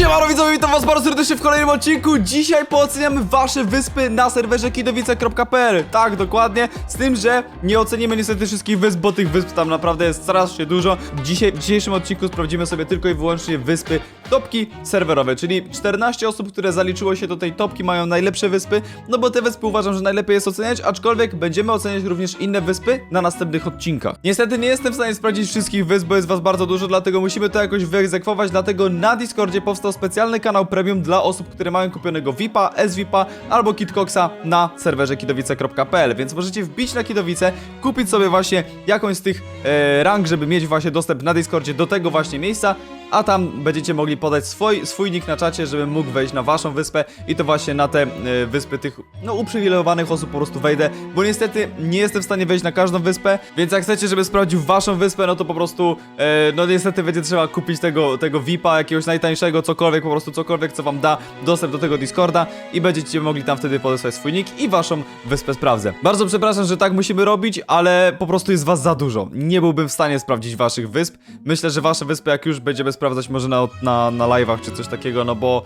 Siemano widzowie, witam was bardzo serdecznie w kolejnym odcinku. Dzisiaj pooceniamy wasze wyspy na serwerze kidowice.pl Tak, dokładnie, z tym, że nie ocenimy niestety wszystkich wysp, bo tych wysp tam naprawdę jest strasznie dużo. Dzisiaj, W dzisiejszym odcinku sprawdzimy sobie tylko i wyłącznie wyspy topki serwerowe Czyli 14 osób, które zaliczyło się do tej topki mają najlepsze wyspy. No bo te wyspy uważam, że najlepiej jest oceniać Aczkolwiek będziemy oceniać również inne wyspy na następnych odcinkach. Niestety nie jestem w stanie sprawdzić wszystkich wysp, bo jest was bardzo dużo Dlatego musimy to jakoś wyegzekwować Dlatego na Discordzie powstał specjalny kanał premium dla osób, które mają kupionego VIPa, SVIPa albo KitCoxa na serwerze kidowice.pl Więc możecie wbić na Kidowice, kupić sobie właśnie jakąś z tych e, rank, żeby mieć właśnie dostęp na Discordzie do tego właśnie miejsca a tam będziecie mogli podać swój, swój nick na czacie, żebym mógł wejść na waszą wyspę i to właśnie na te e, wyspy tych, no, uprzywilejowanych osób po prostu wejdę, bo niestety nie jestem w stanie wejść na każdą wyspę, więc jak chcecie, żeby sprawdził waszą wyspę, no to po prostu, e, no niestety będzie trzeba kupić tego, tego VIPa, jakiegoś najtańszego, cokolwiek, po prostu cokolwiek, co wam da dostęp do tego Discorda i będziecie mogli tam wtedy podesłać swój nick i waszą wyspę sprawdzę. Bardzo przepraszam, że tak musimy robić, ale po prostu jest was za dużo. Nie byłbym w stanie sprawdzić waszych wysp. Myślę, że wasze wyspy, jak już będziemy sprawdzać może na, na, na live'ach czy coś takiego, no bo...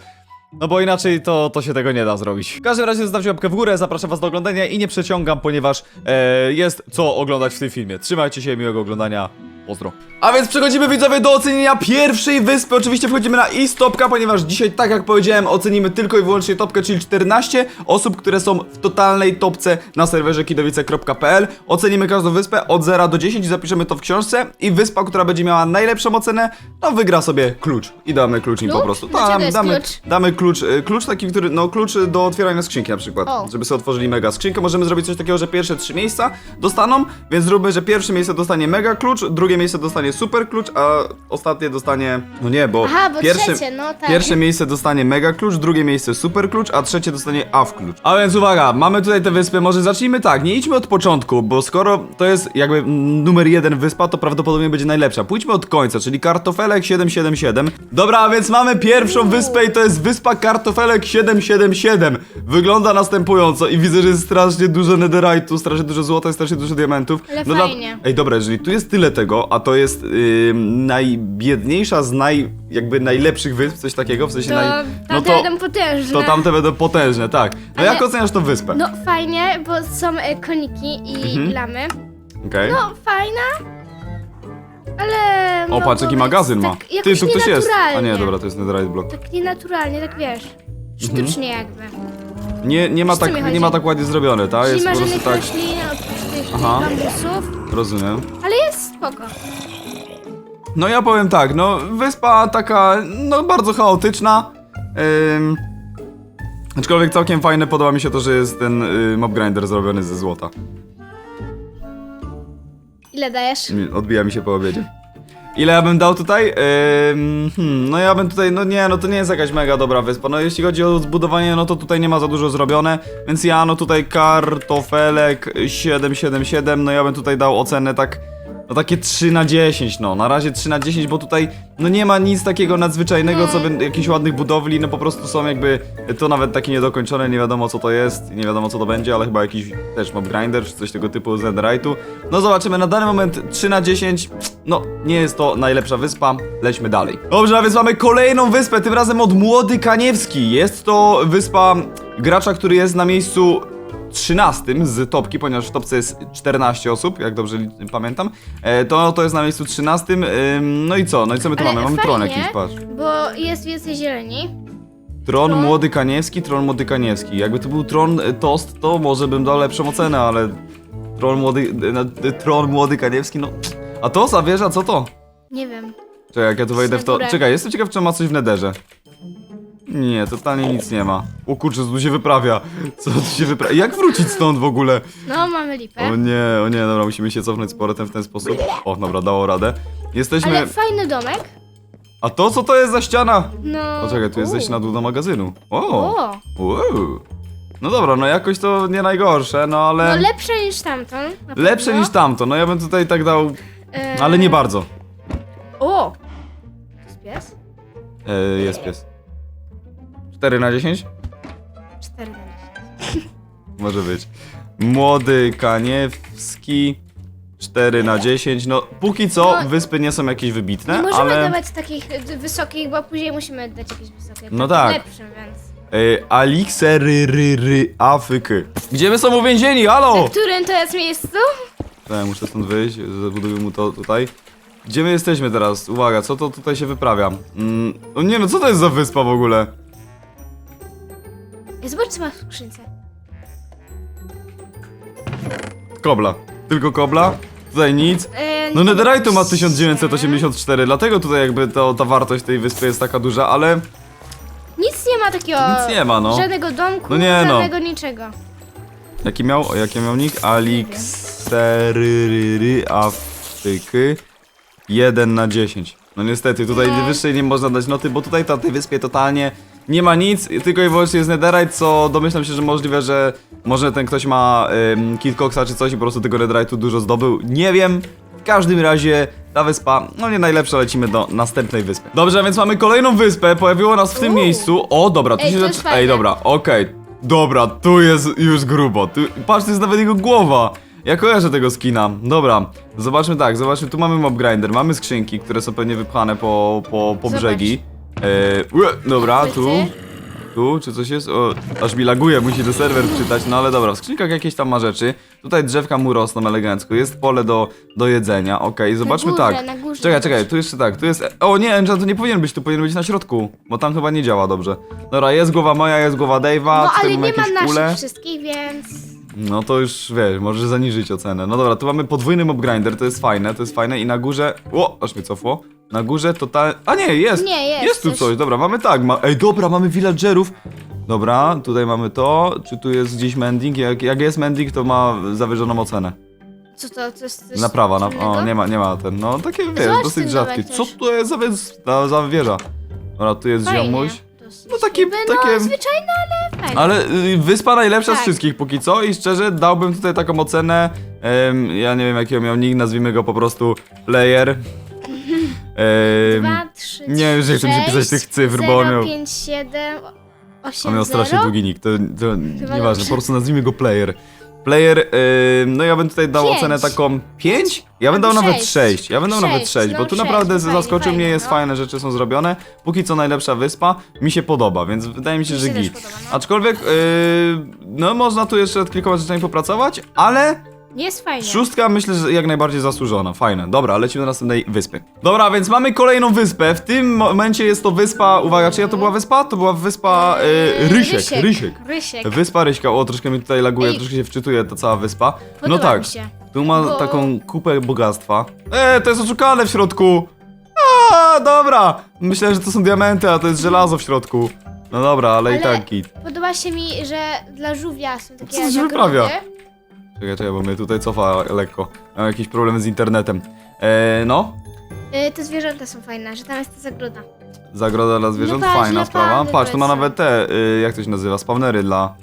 No bo inaczej to, to się tego nie da zrobić. W każdym razie zostawcie łapkę w górę, zapraszam was do oglądania i nie przeciągam, ponieważ e, jest co oglądać w tym filmie. Trzymajcie się, miłego oglądania. Pozdro. A więc przechodzimy widzowie do ocenienia pierwszej wyspy. Oczywiście wchodzimy na istopka, ponieważ dzisiaj, tak jak powiedziałem, ocenimy tylko i wyłącznie topkę, czyli 14 osób, które są w totalnej topce na serwerze kidowice.pl. Ocenimy każdą wyspę od 0 do 10 i zapiszemy to w książce. I wyspa, która będzie miała najlepszą ocenę, no wygra sobie klucz. I damy klucz im po Klucz? prostu. Dlaczego jest damy, klucz? damy klucz, y, klucz taki, który, no klucz do otwierania skrzynki na przykład, O. żeby sobie otworzyli mega skrzynkę. Możemy zrobić coś takiego, że pierwsze trzy miejsca dostaną, więc zróbmy, że pierwsze miejsce dostanie mega klucz, drugie miejsce dostanie super klucz, a ostatnie dostanie, no nie, bo, Aha, bo pierwsze, trzecie, no tak. pierwsze miejsce dostanie mega klucz, drugie miejsce super klucz, a trzecie dostanie AF klucz. A więc uwaga, mamy tutaj te wyspy, może zacznijmy tak, nie idźmy od początku, bo skoro to jest jakby mm, numer jeden wyspa, to prawdopodobnie będzie najlepsza. Pójdźmy od końca, czyli kartofelek 777. Dobra, a więc mamy pierwszą wyspę i to jest wyspa kartofelek 777. Wygląda następująco i widzę, że jest strasznie dużo netherite'u, strasznie dużo złota, strasznie dużo diamentów. Ale dla- fajnie. Ej, dobra, jeżeli tu jest tyle tego, a to jest najbiedniejsza z naj, jakby najlepszych wysp, coś takiego, w sensie To naj... tamte będą potężne. to tamte będą potężne, tak. No Ale- jak oceniasz tą wyspę? No fajnie, bo są e, koniki i Mhm. lamy. Okej. No fajna, ale... o, no, patrz jaki magazyn ma. Tak Ty, jakoś tu ktoś jest. A nie, nienaturalnie. dobra, to jest netherite block. Tak nienaturalnie, tak wiesz. Mhm. Sztucznie jakby. Nie, nie, ma Wiesz, co mi tak, chodzi? nie ma tak ładnie zrobione, tak? Czyli Jest po prostu tak, tych Aha. bambusów, rozumiem. ale jest spoko. No ja powiem tak, no wyspa taka, no bardzo chaotyczna. Ym, aczkolwiek całkiem fajne, podoba mi się to, że jest ten y, mob grinder zrobiony ze złota. Ile dajesz? Odbija mi się po obiedzie. Ile ja bym dał tutaj? Hmm, no ja bym tutaj, no nie, no to nie jest jakaś mega dobra wyspa. No jeśli chodzi o zbudowanie, no to tutaj nie ma za dużo zrobione, więc ja no tutaj kartofelek 777, no ja bym tutaj dał ocenę tak, no takie 3 na 10, no na razie 3 na 10, bo tutaj no nie ma nic takiego nadzwyczajnego, co by jakichś ładnych budowli, no po prostu są jakby, to nawet takie niedokończone, nie wiadomo co to jest, nie wiadomo co to będzie, ale chyba jakiś też mob grinder, czy coś tego typu z netherite'u. No zobaczymy, na dany moment 3 na 10, no nie jest to najlepsza wyspa, lećmy dalej. Dobrze, a więc mamy kolejną wyspę, tym razem od Młody Kaniewski. Jest to wyspa gracza, który jest na miejscu 13 z topki, ponieważ w topce jest 14 osób, jak dobrze pamiętam. E, to, to jest na miejscu 13. Ym, no i co? No i co my tu Ale mamy? Mamy fajnie, tron jakiś, patrz. Bo jest więcej zieleni. Tron Tron. Młody Kaniewski, Tron Młody Kaniewski. Jakby to był Tron e, Tost, to może bym dał lepszą ocenę, ale Tron Młody, e, e, Tron Młody Kaniewski, no... A to, zawierza, co to? Nie wiem. Czekaj, jak ja tu wejdę w to... Czekaj, jestem ciekaw, czy ma coś w nederze. Nie, totalnie nic nie ma. O kurczę, co tu się wyprawia? Co tu się wyprawia? Jak wrócić stąd w ogóle? No, mamy lipę. O nie, o nie, dobra, musimy się cofnąć z powrotem w ten sposób. O, dobra, dało radę. Jesteśmy... Ale fajny domek. A to co to jest za ściana? No. O, czekaj, tu jest u. zejście na dół do magazynu. O! O, Wow. No dobra, no jakoś to nie najgorsze, no ale... no lepsze niż tamto. na Lepsze niż tamto, no ja bym tutaj tak dał... E, Ale nie bardzo. O! To jest pies? E, jest pies. 4 na 10? 4 na 10. Może być. Młody Kaniewski. 4 na 10. No, póki co No, wyspy nie są jakieś wybitne, Nie możemy ale... dawać takich y, wysokich, bo później musimy dać jakieś wysokie. No tak. Lepsze, więc. Yy, Aliksery, ry, ry, Afryky. Gdzie my są uwięzieni? Halo! W którym to jest miejscu? Tak, muszę stąd wyjść, zabuduję mu to tutaj. Gdzie my jesteśmy teraz? Uwaga, co to tutaj się wyprawia? Mm, o nie no, co to jest za wyspa w ogóle? Co ma w skrzynce. Kobla. Tylko kobla? Tutaj nic. E, No Netherite'u ma się. 1984, dlatego tutaj jakby to, ta wartość tej wyspy jest taka duża, ale Nic nie ma takiego. Nic nie ma, no. Żadnego domku, No nie, no. żadnego niczego. jaki miał, o, jaki miał nick? Alikseryry Afryky 1 na 10. No niestety, tutaj No. wyższej nie można dać noty, bo tutaj na tej wyspie totalnie nie ma nic, tylko i wyłącznie jest netherite, co domyślam się, że możliwe, że może ten ktoś ma ym, Kid Coxa czy coś i po prostu tego netherite'u dużo zdobył. Nie wiem. W każdym razie ta wyspa, no nie najlepsza, lecimy do następnej wyspy. Dobrze, a więc mamy kolejną wyspę, pojawiło nas w tym Uuu. miejscu. O, dobra, tu Ej, się to zac- jest fajne. Ej, dobra, okej. Dobra, tu jest już grubo. Tu, patrz, to jest nawet jego głowa. Ja kojarzę tego skina. Dobra, zobaczmy tak, zobaczmy, tu mamy mob grinder, mamy skrzynki, które są pewnie wypchane po, po, po Zobacz. brzegi. E, ue, dobra, tu, tu, czy coś jest? O, aż mi laguje, musi do serwer czytać, no ale dobra, w skrzynkach jakieś tam ma rzeczy. Tutaj drzewka mu rosną elegancko, jest pole do, do jedzenia, okej, zobaczmy górze, tak. na górze Czekaj, czekaj, tu jeszcze tak, tu jest... O nie, Enchant to nie powinien być, tu powinien być na środku, bo tam chyba nie działa dobrze. Dobra, jest głowa moja, jest głowa Dave'a, No tutaj ale mamy nie ma jakieś naszych kule. wszystkich, więc. No to już, wiesz, możesz zaniżyć ocenę. No dobra, tu mamy podwójny mob grinder, to jest fajne, to jest fajne i na górze... O, aż mnie cofło. Na górze total... A nie, jest! Nie, jest Jest tu coś. coś, dobra, mamy tak, ma... Ej, dobra, mamy villagerów. Dobra, tutaj mamy to. Czy tu jest gdzieś mending? Jak, jak jest mending, to ma zawyżoną ocenę. Co to? To jest coś Naprawa, na... o, nie ma, nie ma ten, no takie, wiesz, Zobacz dosyć rzadkie. domek Co też. to jest za, za, za wieża? Dobra, tu jest ziomuś. No taki- Jakby, takie- No, zwyczajne, ale fajne. Ale y, wyspa najlepsza z Tak. wszystkich póki co i szczerze dałbym tutaj taką ocenę. em, ja nie wiem jakiego miał nick, nazwijmy go po prostu player. Em, Dwa, trzy, nie wiem, że chcę mi się pisać tych cyfr, bo on miał- 5, 7, 8, on miał strasznie długi nick, to, to nieważne, po prostu nazwijmy go player. Player, em, no ja bym tutaj dał Pięć. ocenę taką 5? Ja bym dał nawet sześć. 6. Ja bym dał nawet Sześć, 6, no bo tu sześć, naprawdę fajnie, zaskoczył mnie, fajnie, jest no. fajne rzeczy są zrobione. Póki co najlepsza wyspa, mi się podoba, więc wydaje mi się, Mi że się też git. podoba, no. Aczkolwiek, yy, no można tu jeszcze nad kilkoma rzeczami popracować, ale Jest fajnie. Szóstka myślę, że jak najbardziej zasłużona. Fajne. Dobra, lecimy do następnej wyspy. Dobra, więc mamy kolejną wyspę. W tym momencie jest to wyspa. Uwaga, czyja to była wyspa? To była wyspa yy, Rysiek. Rysiek. Rysiek. Rysiek. Wyspa Ryśka. O, troszkę mi tutaj laguje, Ej. troszkę się wczytuje ta cała wyspa. no Podoba tak. mi się. Tu ma Bo- taką kupę bogactwa. E, to jest oszukane w środku. A, dobra. Myślałem, że to są diamenty, a to jest żelazo w środku. No dobra, ale, i Ale- tak git. Podoba się mi, że dla żółwia są takie Co się nagrody. wyprawia? Czekaj, czekaj, bo mnie tutaj cofa lekko. Mam jakiś problem z internetem. E, no. Y, te zwierzęta są fajne, że tam jest ta zagroda. Zagroda dla zwierząt, No patrz, fajna na sprawa. Patrz, tu ma nawet te, y, jak to się nazywa, spawnery dla,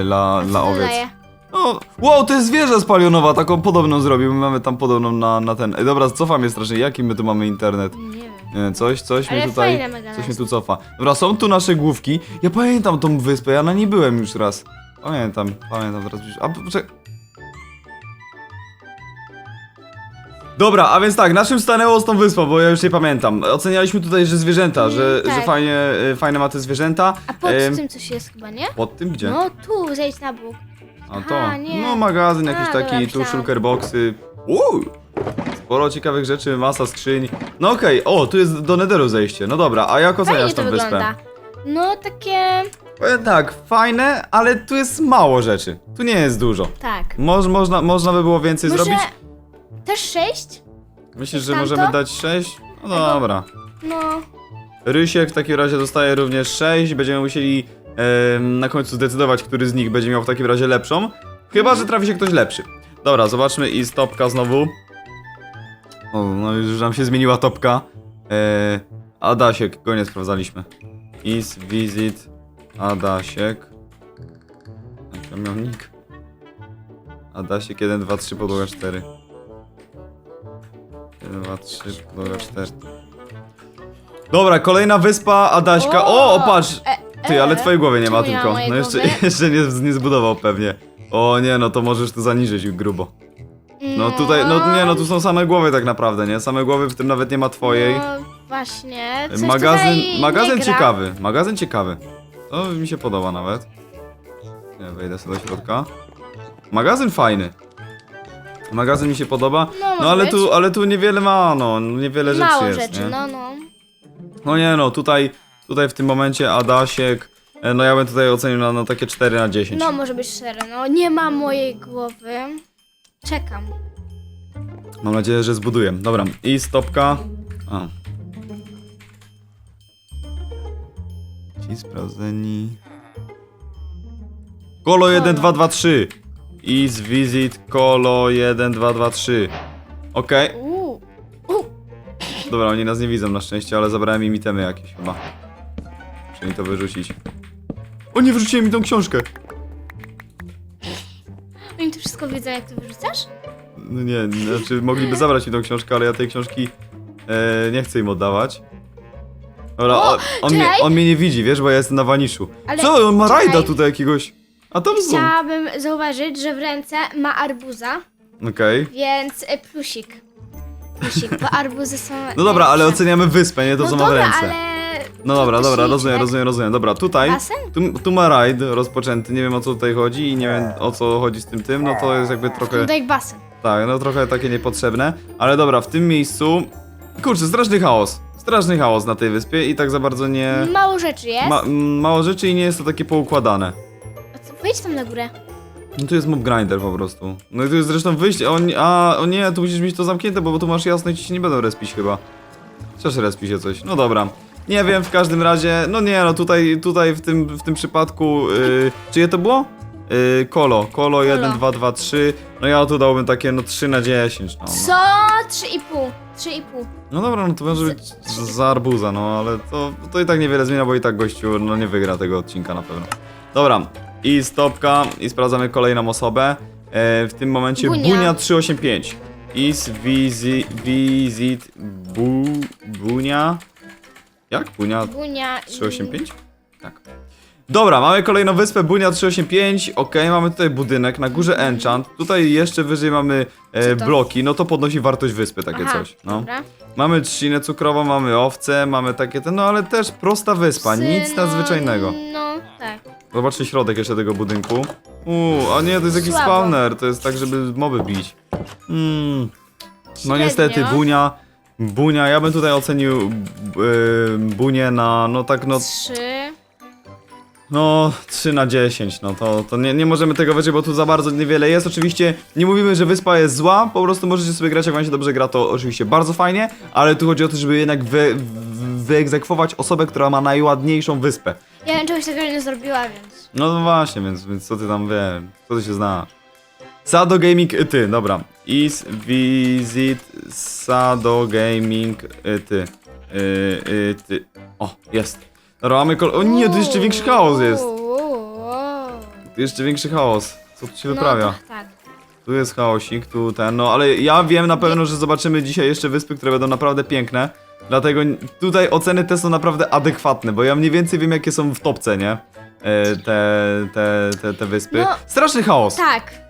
y, dla, dla owiec. daje? No, wow, to jest zwierzę spalionowa, taką podobną zrobił. My mamy tam podobną na, na ten. Ej, dobra, cofa mnie strasznie. Jaki my tu mamy internet? Nie wiem. Coś, coś Ale tutaj. fajne mega Coś jest. tu cofa. Dobra, są tu nasze główki. Ja pamiętam tą wyspę, ja na niej byłem już raz. Pamiętam, pamiętam teraz. A, poczekaj. Dobra, a więc tak, na czym stanęło z tą wyspą, bo ja już nie pamiętam. Ocenialiśmy tutaj, że zwierzęta, że, Mm, tak. że fajnie, y, fajne ma te zwierzęta. A pod Em, tym coś jest chyba, nie? Pod tym gdzie? No tu, zejdź na bok. A to. aha, nie. No magazyn jakiś A, taki, dobra, tu myślałam. shulker boxy. Uuu! Sporo ciekawych rzeczy, masa skrzyń. No okej, o, tu jest do Netheru zejście. No dobra, a jak oceniasz Fajnie to tą wyspę? wygląda. No takie... Powiem tak, fajne, ale tu jest mało rzeczy. Tu nie jest dużo. Tak. Moż, można, można by było więcej Może zrobić? Też sześć? Myślisz, że tamto? możemy dać 6? No Albo- dobra. No, Rysiek w takim razie dostaje również 6. Będziemy musieli em, na końcu zdecydować, który z nich będzie miał w takim razie lepszą. Chyba, że trafi się ktoś lepszy. Dobra, zobaczmy i stopka znowu. O, no już nam się zmieniła topka. E, Adasiek, go nie sprawdzaliśmy. Is visit Adasiek. Jak on miał nick? Adasiek 1, 2, 3, podłoga 4. 1, 2, 3, podłoga 4. Dobra, kolejna wyspa Adaśka. O, o patrz! E, Ty, ale e, twojej głowy nie ma czemu tylko. mojej No jeszcze, głowy? jeszcze nie, nie zbudował pewnie. O nie, no to możesz tu zaniżyć grubo. No tutaj, no nie no, tu są same głowy tak naprawdę, nie? Same głowy, w tym nawet nie ma twojej. No właśnie. Coś magazyn, tutaj magazyn nie gra. ciekawy, magazyn ciekawy. To mi się podoba nawet. Nie, wejdę sobie do środka. Magazyn fajny. Magazyn mi się podoba. No, No może ale być. tu, ale tu niewiele ma, no, niewiele rzeczy Mało jest, rzeczy, nie? no no. No nie no, tutaj, tutaj w tym momencie Adasiek, e, no ja bym tutaj ocenił na, na takie 4 na 10. No może być szczere, no nie ma mojej głowy. Czekam. Mam nadzieję, że zbuduję. Dobra, i stopka. A. Ci sprawdzeni. Kolo 1, 2, 2, 3. Is visit Kolo 1, 2, 2, 3. Okej. Uuu. Dobra, oni nas nie widzą na szczęście, ale zabrałem im itemy jakieś chyba. Muszę mi to wyrzucić. O nie, wyrzuciłem mi tą książkę! Oni to wszystko wiedzą jak to wyrzucasz? No nie, znaczy mogliby zabrać mi tą książkę, ale ja tej książki e, nie chcę im oddawać. Dobra, O, on, on, mnie, czekaj. on mnie nie widzi, wiesz, bo ja jestem na waniszu. Ale Co, on ma czekaj. rajda tutaj jakiegoś. A tam są. Chciałabym zauważyć, że w ręce ma arbuza, Okej. więc y, plusik. Plusik, bo arbuzy są. No dobra, ale oceniamy wyspę, nie to no co ma w dobra, ręce. ale. No dobra, dobra, Plusik, rozumiem, tak? rozumiem, rozumiem. Dobra, tutaj. Basen? Tu, tu ma rajd rozpoczęty, nie wiem o co tutaj chodzi i nie wiem o co chodzi z tym tym, no to jest jakby trochę. Tutaj basen. Tak, no trochę takie niepotrzebne. Ale dobra, w tym miejscu. Kurczę, straszny chaos. Straszny chaos na tej wyspie i tak za bardzo nie. Mało rzeczy jest. Ma, m, mało rzeczy i nie jest to takie poukładane. Wejdź tam na górę. No tu jest mob grinder po prostu. No i tu jest zresztą wyjście. O, nie- a, o nie, tu musisz mieć to zamknięte, bo, bo tu masz jasno i ci się nie będą respić chyba. Chociaż respi się coś. No dobra. Nie wiem, w każdym razie, no nie, no tutaj, tutaj w tym, w tym przypadku, yy, czyje to było? Yy, kolo, kolo 1, 2, 2, 3. No ja tu dałbym takie, no 3 na 10. No, no. Co? 3,5. 3,5. no dobra, no to może być z- za arbuza, no ale to, to i tak niewiele zmienia, bo i tak gościu no nie wygra tego odcinka na pewno. Dobra, i stopka, i sprawdzamy kolejną osobę. E, w tym momencie Bunia. Bunia 385. Is visit, visit bu, Bunia. Jak? Bunia Bunia i... 385? Tak. Dobra, mamy kolejną wyspę Bunia 385. Okej, mamy tutaj budynek, na górze enchant. Tutaj jeszcze wyżej mamy e, Co to? bloki, no to podnosi wartość wyspy, takie Aha, coś. No. Dobra. Mamy trzcinę cukrową, mamy owce, mamy takie te, no ale też prosta wyspa, Psy, nic nadzwyczajnego. No, tak. Zobaczcie środek jeszcze tego budynku. Uuu, a nie, to jest jakiś Słabo. spawner, to jest tak, żeby moby bić. Hmm. No Średnio. niestety, Bunia, Bunia, ja bym tutaj ocenił yy, Bunię na, no tak, no, 3. no 3 na 10, no to, to nie, nie możemy tego wyżyć, bo tu za bardzo niewiele jest. Oczywiście nie mówimy, że wyspa jest zła, po prostu możecie sobie grać, jak wam się dobrze gra, to oczywiście bardzo fajnie, ale tu chodzi o to, żeby jednak wy, wy, wyegzekwować osobę, która ma najładniejszą wyspę. Ja bym czegoś takiego nie zrobiła, więc... No właśnie, więc, więc co ty tam wiesz, co ty się znasz? Sado Gaming y, ty, dobra. Is visit Sado Gaming y, ty. Y, y, ty. O, jest. Dobra, mamy kol... O nie, tu jeszcze większy chaos jest. Tu jeszcze większy chaos. Co tu się No, wyprawia? tak, tak. Tu jest chaosik, tu ten, no ale ja wiem na pewno, że zobaczymy dzisiaj jeszcze wyspy, które będą naprawdę piękne. Dlatego tutaj oceny te są naprawdę adekwatne, bo ja mniej więcej wiem jakie są w topce, nie? E, te, te, te, te wyspy. No. Straszny chaos. Tak.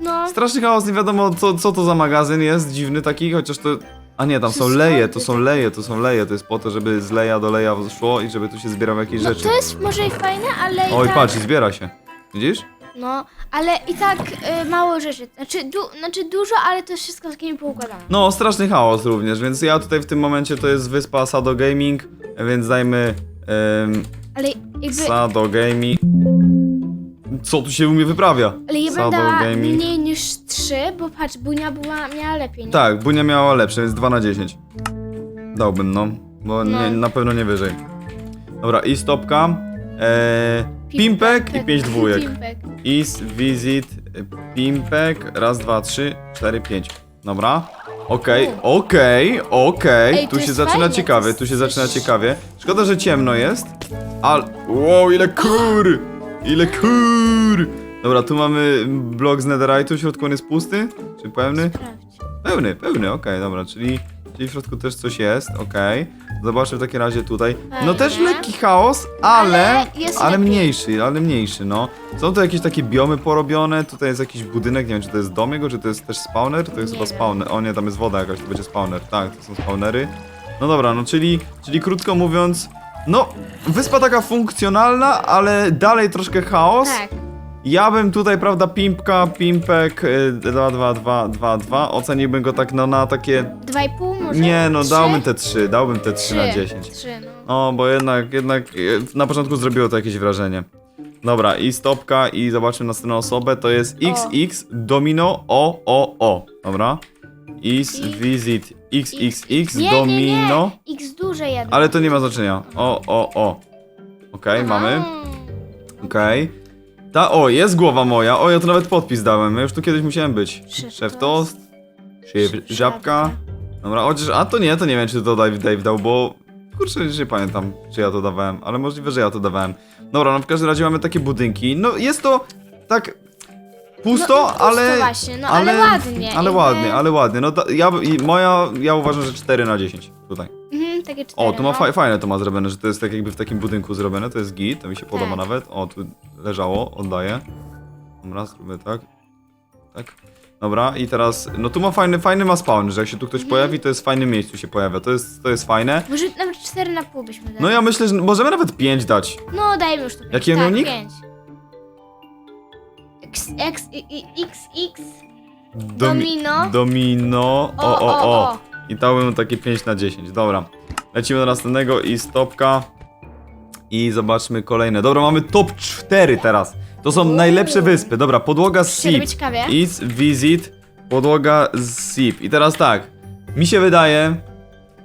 No, Straszny chaos, nie wiadomo co, co to za magazyn jest, dziwny taki, chociaż to... A nie, tam są Wszystko leje, to są leje, to są leje, to jest po to, żeby z leja do leja szło i żeby tu się zbierał jakieś no rzeczy. to jest może i fajne, ale i Oj, tak... patrz, zbiera się. Widzisz? No, ale i tak y, mało rzeczy. Znaczy, du, znaczy dużo, ale to jest wszystko takimi poukładane. No, straszny chaos również, więc ja tutaj w tym momencie to jest wyspa Sado Gaming, więc dajmy em, Ale jakby... Sado Gaming. Co tu się u mnie wyprawia? Ale ja bym Sado dała Gaming. mniej niż 3, bo patrz, Bunia była, miała lepiej. Nie? Tak, Bunia miała lepsze, więc 2 na 10. Dałbym, no, bo No. Nie, na pewno nie wyżej. Dobra, i stopka. E, Pimpek i 5 dwójek. Pimpek. Is, visit, Pimpek, raz, dwa, trzy, cztery, pięć. Dobra. Okej, okej, okej. Ej, Tu to się jest zaczyna fajne, ciekawie, to tu się jest zaczyna ciekawie. Szkoda, że ciemno jest. Ale. Wow, ile kur! Ile kur! Dobra, tu mamy blok z netherite'u, w środku on jest pusty? Czy pełny? Sprawdź. Pełny, pełny, okej, dobra, czyli Czyli w środku też coś jest, okej. Zobaczmy w takim razie tutaj. No też Fajnie. lekki chaos, ale, Ale jest ale lepiej. mniejszy, ale mniejszy, no. Są tu jakieś takie biomy porobione, tutaj jest jakiś budynek, nie wiem czy to jest dom jego, czy to jest też spawner, to jest Nie chyba wiem. spawner. O nie, tam jest woda jakaś, to będzie spawner, tak, to są spawnery. No dobra, no czyli, czyli krótko mówiąc, no, wyspa taka funkcjonalna, ale dalej troszkę chaos. Tak. Ja bym tutaj, prawda, Pimpka, Pimpek y, 2, 2, 2, 2, 2, oceniłbym go tak no na takie... 2,5 może? Nie no, Trzy? dałbym te 3, dałbym te 3 Trzy. na 10. Trzy, no. O, bo jednak, jednak y, na początku zrobiło to jakieś wrażenie. Dobra, i stopka i zobaczmy następną osobę, to jest. XX Domino O O O. Dobra. Is visit XXX Nie, Domino. Nie, nie. X duże jedno. Ale to nie ma znaczenia. O O O. Okej, mamy. Okej. Ta, o, jest głowa moja. O, ja to nawet podpis dałem. Ja już tu kiedyś musiałem być. Szef Szef toast. Szef żabka. Dobra, chociaż, a to nie, to nie wiem, czy to Dave, Dave dał, bo kurczę, już nie pamiętam, czy ja to dawałem, ale możliwe, że ja to dawałem. Dobra, no w każdym razie mamy takie budynki. No jest to tak pusto, No, pusto ale. właśnie, no, ale ładnie, Ale ładnie, ale ładnie. No ja, i moja, ja uważam, że 4 na 10 tutaj. Mhm, takie cztery, O, tu ma fa fajne to ma zrobione, że to jest tak jakby w takim budynku zrobione, to jest git, to mi się podoba Tak. nawet. O, tu leżało, oddaję. Dobra, zróbmy tak. Tak. Dobra, i teraz, no tu ma fajny, fajny ma spawn, że jak się tu ktoś Mhm. pojawi, to jest w fajnym miejscu się pojawia, to jest, to jest fajne. Może nawet 4,5 byśmy dali. No ja myślę, że możemy nawet 5 dać. No, dajmy już to pięć. Jaki tak, miał nick? pięć. X, X, I, I, X, X. Domi- Domino. Domino, o, o, o. I dałem takie 5 na 10, dobra. Lecimy do następnego i stopka. I zobaczmy kolejne. Dobra, mamy top 4 teraz. To są Uuu. najlepsze wyspy. Dobra, podłoga z robi SIP. Is visit, podłoga z SIP. I teraz tak, mi się wydaje,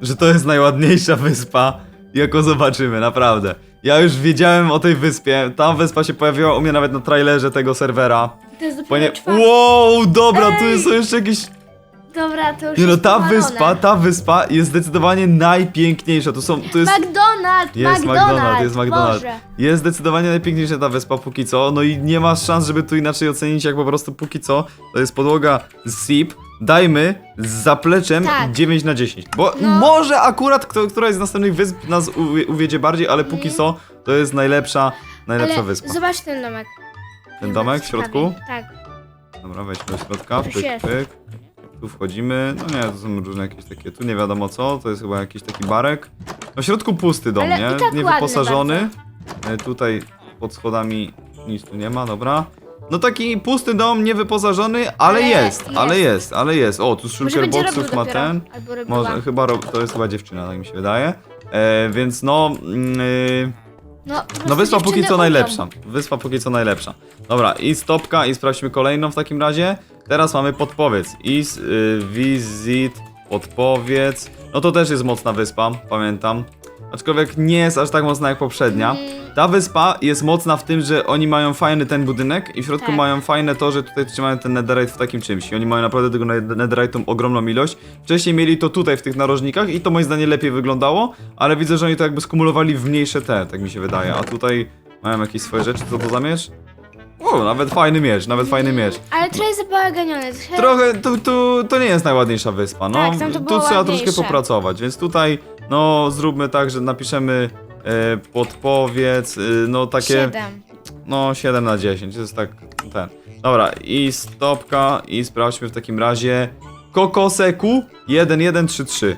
że to jest najładniejsza wyspa, jaką zobaczymy, naprawdę. Ja już wiedziałem o tej wyspie, ta wyspa się pojawiła u mnie nawet na trailerze tego serwera. To jest dopiero Ponie... czwarty. Wow, dobra, tu Ej! są jeszcze jakieś... Dobra, to już Nie no, jest ta powalone. wyspa, ta wyspa jest zdecydowanie najpiękniejsza. To są, to jest... McDonald's, Jest McDonald's, jest McDonald's. Boże. Jest zdecydowanie najpiękniejsza ta wyspa póki co, no i nie ma szans, żeby tu inaczej ocenić, jak po prostu póki co to jest podłoga z SIP. Dajmy z zapleczem Tak. 9 na 10. Bo No. może akurat kto, któraś z następnych wysp nas uwie- uwiedzie bardziej, ale póki Mm. co to jest najlepsza, najlepsza Ale wyspa. zobacz ten domek. Ten domek w środku? Tak. Dobra, wejdźmy do środka, Już pyk, pyk. Tu wchodzimy, no nie, to są różne jakieś takie, tu nie wiadomo co, to jest chyba jakiś taki barek. No w środku pusty dom, Ale nie? i tak Niewyposażony. E, Tutaj pod schodami nic tu nie ma, dobra. No taki pusty dom, niewyposażony, ale, Ale jest, ale jest. jest, ale jest. O, tu Może shulker będzie robił boxów ma dopiero. ten. Albo robiła. Może, chyba, to jest chyba dziewczyna, tak mi się wydaje. E, więc no, mm, y, No, po prostu no wyspa póki co uczą. najlepsza. Wyspa póki co najlepsza. Dobra, i stopka i sprawdźmy kolejną w takim razie. Teraz mamy podpowiedz. Is y, visit podpowiedz. No to też jest mocna wyspa, pamiętam. Aczkolwiek nie jest aż tak mocna jak poprzednia. Mm. Ta wyspa jest mocna w tym, że oni mają fajny ten budynek i w środku Tak. mają fajne to, że tutaj trzymają ten netherite w takim czymś. I oni mają naprawdę tego netherite'u ogromną ilość. Wcześniej mieli to tutaj w tych narożnikach i to moim zdaniem lepiej wyglądało, ale widzę, że oni to jakby skumulowali w mniejsze te, tak mi się wydaje. A tutaj mają jakieś swoje rzeczy, co to za miecz? O, nawet fajny miecz, nawet fajny miecz. Ale trochę jest zabaganiony. Trochę... Trochę, tu, tu, to nie jest najładniejsza wyspa, no. Tak, tam to tu było trzeba ładniejsze. troszkę popracować, więc tutaj, no, zróbmy tak, że napiszemy e, podpowiedz, e, no takie... Siedem. No, 7 na 10, to jest tak ten. Dobra, i stopka i sprawdźmy w takim razie Kokoseku 1133.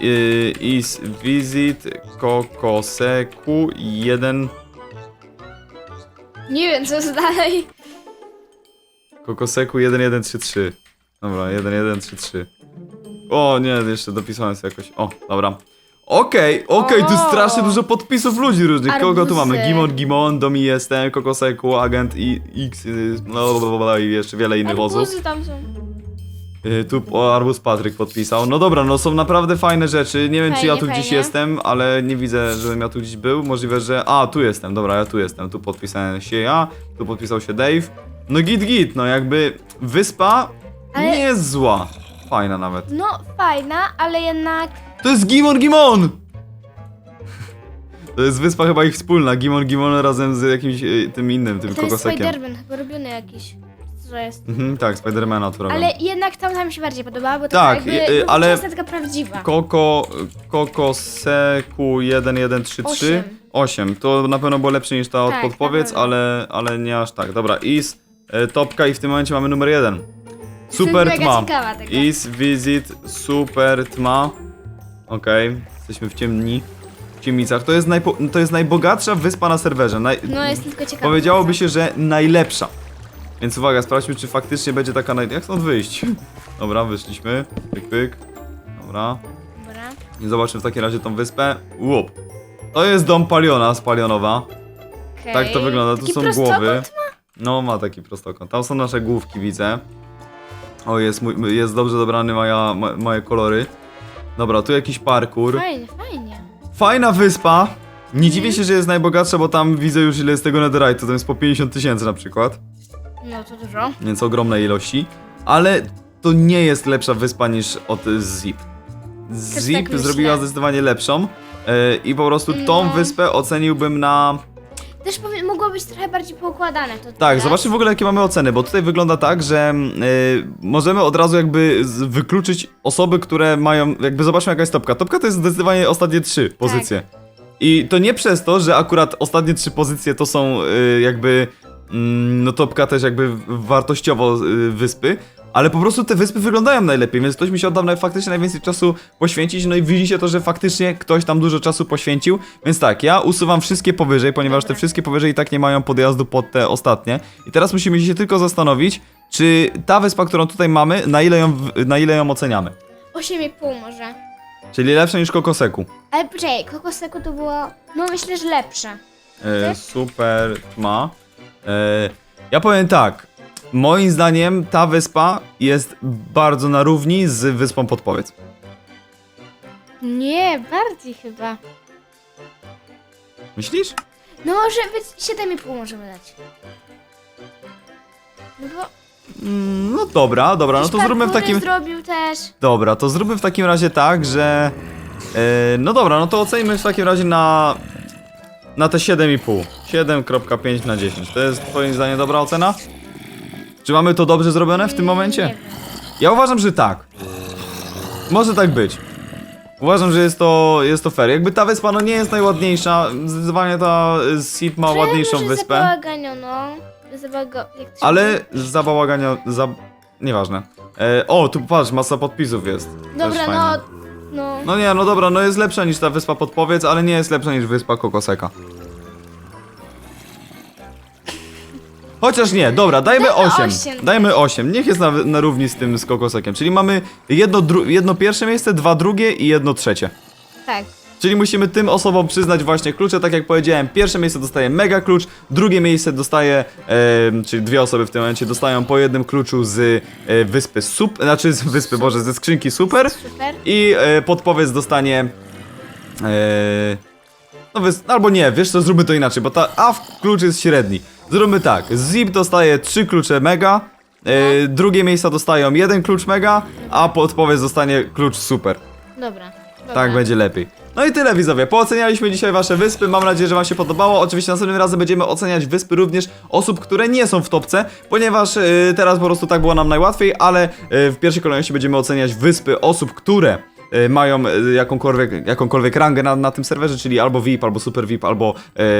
Yy, is visit Kokoseku 1 Nie wiem, co jest dalej. Kokoseku 1133. Dobra, 1133. O nie, jeszcze dopisałem sobie jakoś. O, dobra. Okej, okej, tu O! strasznie dużo podpisów ludzi różnych. Kogo tu mamy? Arbuzy. Gimon, Gimon, Domi jestem, Kokoseku, Agent i X, y, no, i jeszcze wiele innych osób. Arbuzy tam są. Y, Tu o, Arbus Patryk podpisał. No dobra, no są naprawdę fajne rzeczy. Nie wiem, czy ja Fajnie, tu gdzieś fajnie. jestem, ale nie widzę, żebym ja tu gdzieś był. Możliwe, że. A, tu jestem, dobra, ja tu jestem. Tu podpisałem się ja, tu podpisał się Dave. No git, git, no jakby wyspa Ale- nie jest zła. Fajna nawet. No, fajna, ale jednak... To jest Gimon Gimon! To jest wyspa chyba ich wspólna. Gimon Gimon razem z jakimś y, tym innym, tym To jest kokosekiem. Spiderman, chyba robiony jakiś. To jest. Mhm, tak, Spidermana robią. Ale jednak tam, mi się bardziej podobała, bo to Tak, jakby, y, y, no, ale- jest taka prawdziwa. Koko, Koko Seku 1133 Osiem. 8. To na pewno było lepsze niż ta Tak, podpowiedz, na pewno. ale, ale nie aż tak. Dobra, Is, e, topka i w tym momencie mamy numer jeden. Jestem Super mega tma. ciekawa tego. Is, visit, super tma. Okej, jesteśmy w ciemni. W ciemnicach. To jest, najpo, to jest najbogatsza wyspa na serwerze. Naj, No jestem tylko ciekawa. Powiedziałoby się, że najlepsza. Więc uwaga, sprawdźmy, czy faktycznie będzie taka naj... Jak stąd wyjść? Dobra, wyszliśmy. Pyk, pyk. Dobra. Dobra. I zobaczmy w takim razie tą wyspę. Łup. To jest dom Paliona z Palionowa. Okay. Tak to wygląda, tu Taki są głowy. ma? No, ma taki prostokąt. Tam są nasze główki, widzę. O, jest, mój, jest dobrze dobrany moja, mo- moje kolory. Dobra, tu jakiś parkour. Fajnie, fajnie. Fajna wyspa. Nie dziwię się, że jest najbogatsza, bo tam widzę już ile jest tego netherite'u. To jest po 50 tysięcy na przykład. No to dużo. Więc ogromnej ilości. Ale to nie jest lepsza wyspa niż od Zip. Zip tak myślę. zrobiła zdecydowanie lepszą. yy, I po prostu tą No. wyspę oceniłbym na Też powie, mogło być trochę bardziej poukładane to Tak, teraz. zobaczmy w ogóle jakie mamy oceny, bo tutaj wygląda tak, że y, możemy od razu jakby z- wykluczyć osoby, które mają, jakby zobaczmy jaka jest topka. Topka to jest zdecydowanie ostatnie trzy pozycje. I to nie przez to, że akurat ostatnie trzy pozycje to są y, jakby, no topka też jakby wartościowo y, wyspy, ale po prostu te wyspy wyglądają najlepiej, więc ktoś mi się oddał faktycznie najwięcej czasu poświęcić, no i widzicie to, że faktycznie ktoś tam dużo czasu poświęcił, więc tak, ja usuwam wszystkie powyżej, ponieważ te wszystkie powyżej i tak nie mają podjazdu pod te ostatnie. I teraz musimy się tylko zastanowić, czy ta wyspa, którą tutaj mamy, na ile ją, na ile ją oceniamy. 8,5 może. Czyli lepsze niż Kokoseku. Ale poczekaj, kokoseku to było, no myślę, że lepsze. Ty? super tma. E, ja powiem tak. Moim zdaniem ta wyspa jest bardzo na równi z wyspą Podpowiedz. Nie, bardziej chyba. Myślisz? No może być 7,5 możemy dać. No bo Mm, no dobra, dobra, no to jakiś zróbmy w takim. zrobił też. Dobra, to zróbmy w takim razie tak, że. E, no dobra, no to ocenimy w takim razie na. Na te 7,5. 7,5 na 10. To jest twoim zdaniem dobra ocena? Czy mamy to dobrze zrobione w tym momencie? Ja uważam, że tak. Może tak być. Uważam, że jest to, jest to fair. Jakby ta wyspa no nie jest najładniejsza, zdecydowanie ta y, Sip ma ładniejszą może wyspę, Zabałaganiono. Zabago... Jak to się ale mówi? zabałagania, za... nieważne. E, o, tu patrz, masa podpisów jest. Też Dobra, no... No... Nie, no dobra, no jest lepsza niż ta wyspa Podpowiedz, ale nie jest lepsza niż wyspa Kokoseka. Chociaż nie, dobra, dajmy Dajmy 8. osiem. Dajmy 8. Niech jest na, na równi z tym z Kokosekiem. Czyli mamy jedno, dru- jedno pierwsze miejsce, dwa drugie i jedno trzecie. Tak. Czyli musimy tym osobom przyznać właśnie klucze, tak jak powiedziałem, pierwsze miejsce dostaje mega klucz, drugie miejsce dostaje, e, czyli dwie osoby w tym momencie dostają po jednym kluczu z e, wyspy Sup, znaczy z wyspy, boże, ze skrzynki Super Super. i e, podpowiedź dostanie, e, no wys, albo nie, wiesz co, zróbmy to inaczej, bo ta A w klucz jest średni. Zróbmy tak, Zip dostaje trzy klucze mega, e, drugie miejsca dostają jeden klucz mega, a podpowiedź dostanie klucz Super. Dobra. Dobra. Tak będzie lepiej. No i tyle widzowie, poocenialiśmy dzisiaj wasze wyspy, mam nadzieję, że wam się podobało. Oczywiście następnym razem będziemy oceniać wyspy również osób, które nie są w topce, ponieważ y, teraz po prostu tak było nam najłatwiej, ale y, w pierwszej kolejności będziemy oceniać wyspy osób, które mają y, jakąkolwiek, jakąkolwiek rangę na, na tym serwerze, czyli albo VIP, albo Super VIP, albo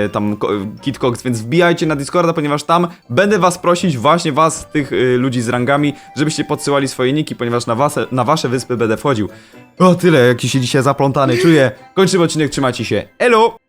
y, tam ko- Kit Cox, więc wbijajcie na Discorda, ponieważ tam będę was prosić, właśnie was, tych y, ludzi z rangami, żebyście podsyłali swoje niki, ponieważ na, wasze, na wasze wyspy będę wchodził. O, tyle, jaki się dzisiaj zaplątany czuję. Kończymy odcinek, trzymajcie się. Elo!